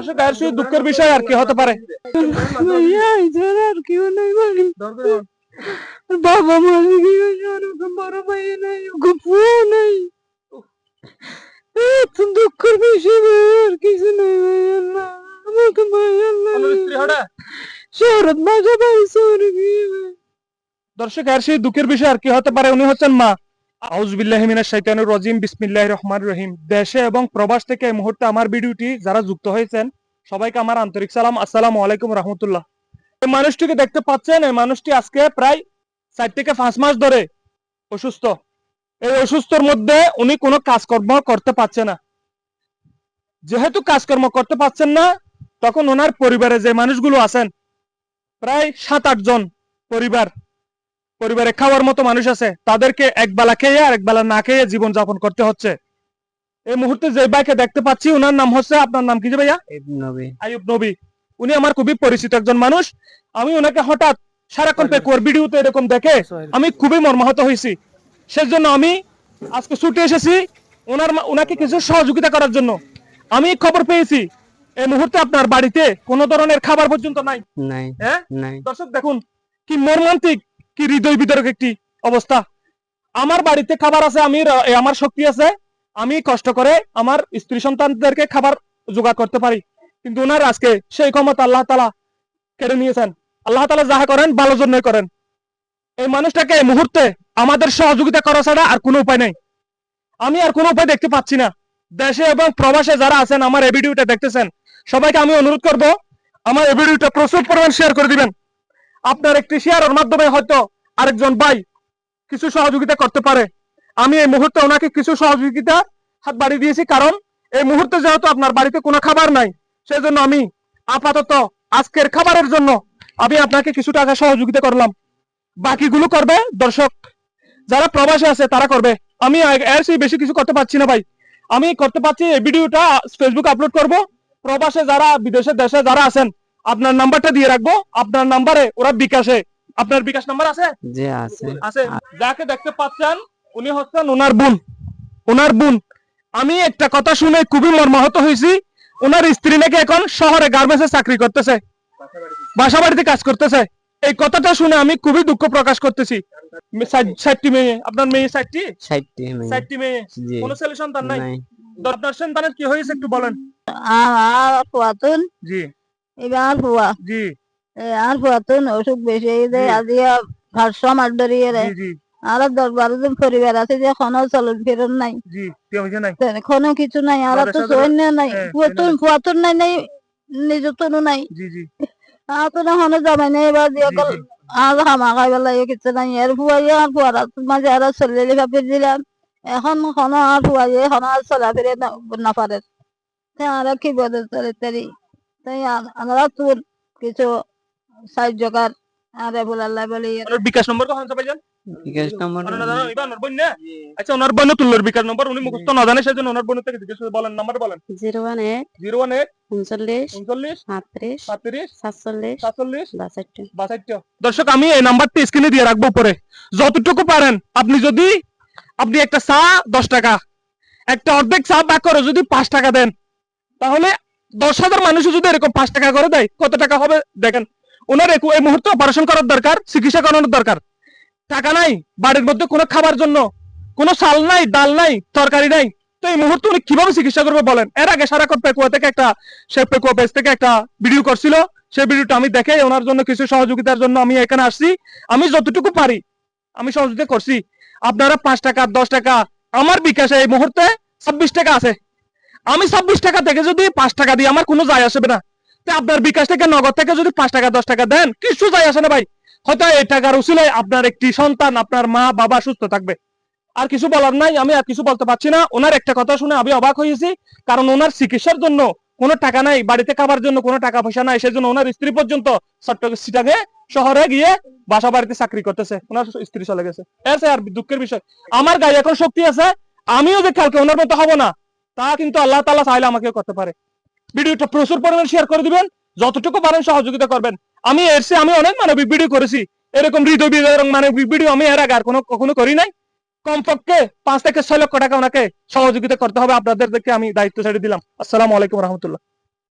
দর্শক আর দুঃখের বিষয় আর কি হতে পারে? আর কেউ নাই বাবা মারা গিয়েছে বড় ভাই নাই গপুও নাই। দুঃখের বিষয় আর কিছু নাই ভাই আল্লাহ আমাকে ভাই আল্লাহ। শহরে গিয়ে দর্শক আর সেই দুঃখের বিষয় আর কি হতে পারে? উনি হচ্ছেন মা। দেশে এবং প্রবাস থেকে এই মুহূর্তে আমার ভিডিওটি যারা যুক্ত হয়েছেন, সবাইকে আমার আন্তরিক সালাম। আসসালামু আলাইকুম রহমতুল্লাহ। এই মানুষটিকে দেখতে পাচ্ছেন, এই মানুষটি আজকে প্রায় চার থেকে পাঁচ মাস ধরে অসুস্থ। এই অসুস্থর মধ্যে উনি কোনো কাজকর্ম করতে পারছে না। যেহেতু কাজকর্ম করতে পারছেন না, তখন ওনার পরিবারে যে মানুষগুলো আছেন, প্রায় সাত আট জন পরিবার পরিবারে খাওয়ার মতো মানুষ আছে তাদেরকে এক বেলা খেয়ে আর এক বেলা না খেয়ে জীবন যাপন করতে হচ্ছে। এই মুহূর্তে যে ভাইকে দেখতে পাচ্ছি ওনার নাম হচ্ছে আপনার নাম কি যে ভাইয়া? আয়ুব নবী। উনি আমার খুবই পরিচিত একজন মানুষ। আমি ওনাকে হঠাৎ সারাক্ষণ পেকুয়ার ভিডিওতে এরকম দেখে আমি খুবই মর্মাহত হয়েছি। সেজন্য আমি আজকে ছুটে এসেছি ওনার মা- ওনাকে কিছু সহযোগিতা করার জন্য। আমি খবর পেয়েছি এই মুহূর্তে আপনার বাড়িতে কোনো ধরনের খাবার পর্যন্ত নাই। নাই। হ্যাঁ? নাই। দর্শক দেখুন কি মর্মান্তিক কি হৃদয় বিতরক একটি অবস্থা? আমার বাড়িতে খাবার আছে, আমি আমার শক্তি আছে, আমি কষ্ট করে আমার স্ত্রী সন্তানদেরকে খাবার জোগাড় করতে পারি। কিন্তু ওনার আজকে সেই ক্ষমতা আল্লাহ তালা কেড়ে নিয়েছেন। আল্লাহ তালা যাহা করেন, ভালো জন্যই করেন। এই মানুষটাকে এই মুহূর্তে আমাদের সহযোগিতা করা ছাড়া আর কোনো উপায় নাই। আমি আর কোনো উপায় দেখতে পাচ্ছি না। দেশে এবং প্রবাসে যারা আছেন, আমার এই ভিডিওটা দেখতেছেন, সবাইকে আমি অনুরোধ করব, আমার এই ভিডিওটা প্রচুর পরিমাণ শেয়ার করে দিবেন। আপনার একটি শেয়ারের মাধ্যমে হয়তো আরেকজন ভাই কিছু সহযোগিতা করতে পারে। আমি এই মুহূর্তে ওনাকে কিছু সহযোগিতা হাত বাড়িয়ে দিয়েছি কারণ এই মুহূর্তে যেহেতু আপনার বাড়িতে কোনো খাবার নাই, সেজন্য আমি আপাতত আজকের খাবারের জন্য আমি আপনাকে কিছু টাকা সহযোগিতা করলাম। বাকিগুলো করবে দর্শক। যারা প্রবাসে আছে, তারা করবে। আমি এর চেয়ে বেশি কিছু করতে পারছি না ভাই। আমি করতে পারছি এই ভিডিওটা ফেসবুক আপলোড করব। প্রবাসে যারা, বিদেশে, দেশে যারা আছেন আপনার নাম্বারটা দিয়ে রাখব। আপনার নাম্বারে ওরা বিকাশে। আপনার বিকাশ নাম্বার আছে? যে আছে। আছে। যাকে দেখতে পাচ্ছেন উনি হচ্ছেন ওনার বোন। ওনার বোন। আমি একটা কথা শুনে খুবই মর্মাহত হয়েছি। ওনার স্ত্রী নাকি এখন শহরে গার্মেন্টসে চাকরি করতেছে। বাসা বাড়িতে কাজ করতেছে। এই কথাটা শুনে আমি খুবই দুঃখ প্রকাশ করতেছি। মে- ষাটটি মেয়ে। আপনার মেয়ে ষাটটি ষাটটি ষাটটি মেয়ে। জি। কোনো ছেলে সন্তান নাই? আপনার সন্তানের কি হয়েছে একটু বলেন। জি। এবার পুয়া জি। আর পুরাতন অসুখ বেশি আজি ভারস মার ধরিয়ে রে জি জি। আর দশ বারো জন পরিবার আছে যে কোনো চলন ফেরন নাই। কোনো কিছু নাই আর বারো তো সৈন্য নাই? নাই। নাই নিজতনও নাই? জি জি। আর তো হনো জমাই নাই এবার দিয়ে জি, কল জি। আর হামা খাই বেলা কিছু নাই। এর ফুয়াই আর ফুয়ারা মাঝে আর চলে ভাবিয়ে দিলাম এখন আর ফুয়াই হনো আর চলা ফিরে না পারে তাই আর কি চলে তারি তাই আমরা তোর কিছু সাহায্য কর আর বলি ওনার বিকাশ নম্বর কখন বিকাশ নম্বর বোন আচ্ছা ওনার বোন তুল্লোর বিকাশ নম্বর উনি মুখস্থ না জানে সেজন্য ওনার বোনের থেকে জিজ্ঞেস করে বলেন নাম্বার বলেন। Zero one eight zero one eight উনচল্লিশ উনচল্লিশ সাতত্রিশ সাতত্রিশ সাতচল্লিশ সাতচল্লিশ বাষট্টি বাষট্টি। দর্শক আমি এই নাম্বারটি স্ক্রিনে দিয়ে রাখব পরে যতটুকু পারেন আপনি যদি আপনি একটা চা দশ টাকা একটা অর্ধেক চা বাক করে যদি পাঁচ টাকা দেন তাহলে দশ হাজার মানুষ যদি এরকম পাঁচ টাকা করে দেয়, কত টাকা হবে? দেখেন, ওনার এই মুহূর্তে অপারেশন করার দরকার, চিকিৎসা করানোর দরকার। টাকা নাই, বাড়ির মধ্যে কোনো খাবার জন্য, কোনো চাল নাই, ডাল নাই, তরকারি নাই। তো এই মুহূর্তে উনি কীভাবে চিকিৎসা করবে বলেন? এর আগে সারাক্ষণ পেকুয়া থেকে একটা, সে পেকুয়া পেজ থেকে একটা ভিডিও করছিল। সেই ভিডিওটা আমি দেখে ওনার জন্য কিছু সহযোগিতার জন্য আমি এখানে আসছি। আমি যতটুকু পারি, আমি সহযোগিতা করছি। আপনারা পাঁচ টাকা, দশ টাকা, আমার বিকাশে এই মুহূর্তে ছাব্বিশ টাকা আছে। আমি ছাব্বিশ টাকা থেকে যদি পাঁচ টাকা দিই, আমার কোনো যায় আসবে না। তো আপনার বিকাশ থেকে নগদ থেকে যদি পাঁচ টাকা, দশ টাকা দেন, কিছু যায় আসে না ভাই। হয়তো এই টাকার উচিলায় আপনার একটি সন্তান, আপনার মা, বাবা সুস্থ থাকবে। আর কিছু বলার নাই, আমি আর কিছু বলতে পারছি না। ওনার একটা কথা শুনে আমি অবাক হয়েছি, কারণ ওনার চিকিৎসার জন্য কোনো টাকা নাই, বাড়িতে খাবার জন্য কোনো টাকা পয়সা নাই, সেজন্য ওনার স্ত্রী পর্যন্ত সিটাগে শহরে গিয়ে বাসা বাড়িতে চাকরি করতেছে। ওনার স্ত্রী চলে গেছে। আর দুঃখের বিষয়, আমার গায়ে এখন শক্তি আছে, আমিও যে কালকে ওনার মতো হব না তা কিন্তু আল্লাহ তালা চাইলে আমাকে করতে পারে। ভিডিওটা প্রচুর পরিমাণে শেয়ার করে দিবেন, যতটুকু পারেন সহযোগিতা করবেন। আমি এর আমি অনেক মানবিক ভিডিও করেছি। এরকম হৃদয় মানবিক ভিডিও আমি এর আগে আর কোনো, কখনো করি নাই। কমপক্ষে পাঁচ থেকে ছয় লক্ষ টাকা ওনাকে সহযোগিতা করতে হবে। আপনাদের দেখে আমি দায়িত্ব ছেড়ে দিলাম। আসসালামু আলাইকুম রহমতুল্লাহ।